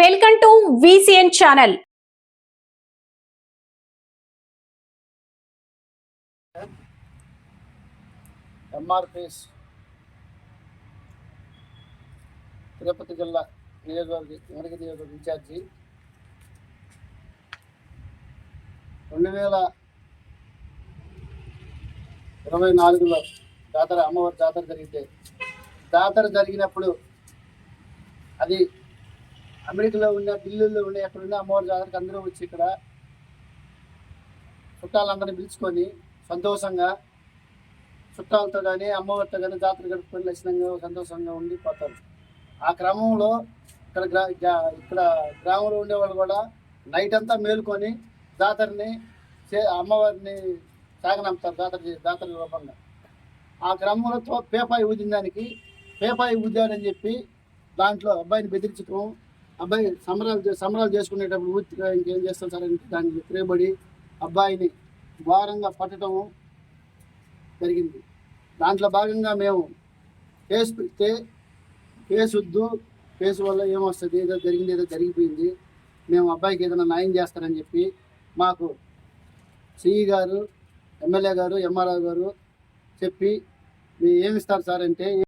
Welcome to VCN channel. MRPS Tirupati జిల్లా నియోజకవర్గ వెనక నియోజకవర్గ ఇన్ఛార్జి. రెండు వేల ఇరవై నాలుగులో జాతర అమ్మవారి జాతర జరిగితే జాతర జరిగినప్పుడు అది అమెరికాలో ఉన్న ఢిల్లీలో ఉన్న ఎక్కడ ఉన్న అమ్మవారి జాతరకి అందరూ వచ్చి ఇక్కడ చుట్టాలందరినీ పిలుచుకొని సంతోషంగా చుట్టాలతో కానీ అమ్మవారితో కానీ జాతర గడుపుకొని లక్షణంగా సంతోషంగా ఉండి పోతారు. ఆ క్రమంలో ఇక్కడ గ్రా ఇక్కడ గ్రామంలో ఉండేవాళ్ళు కూడా నైట్ అంతా మేలుకొని జాతరని చే అమ్మవారిని సాగనంపుతారు జాతర జాతర రూపంగా. ఆ క్రమంలో పేపాయి ఊదిన దానికి పేపాయి ఊదాడని చెప్పి దాంట్లో అబ్బాయిని బెదిరించడం అబ్బాయి సంబరాలు సంబరాలు చేసుకునేటప్పుడు పూర్తిగా ఇంకేం చేస్తాం సార్ అని దానికి ప్రేమడి అబ్బాయిని ఘోరంగా పట్టడం జరిగింది. దాంట్లో భాగంగా మేము కేసు పెడితే కేసు వద్దు కేసు వల్ల ఏమొస్తుంది ఏదో జరిగింది ఏదో జరిగిపోయింది మేము అబ్బాయికి ఏదైనా న్యాయం చేస్తారని చెప్పి మాకు సిఈ గారు ఎమ్మెల్యే గారు ఎంఆర్ఓ గారు చెప్పి మీరు ఏమిస్తారు సార్ అంటే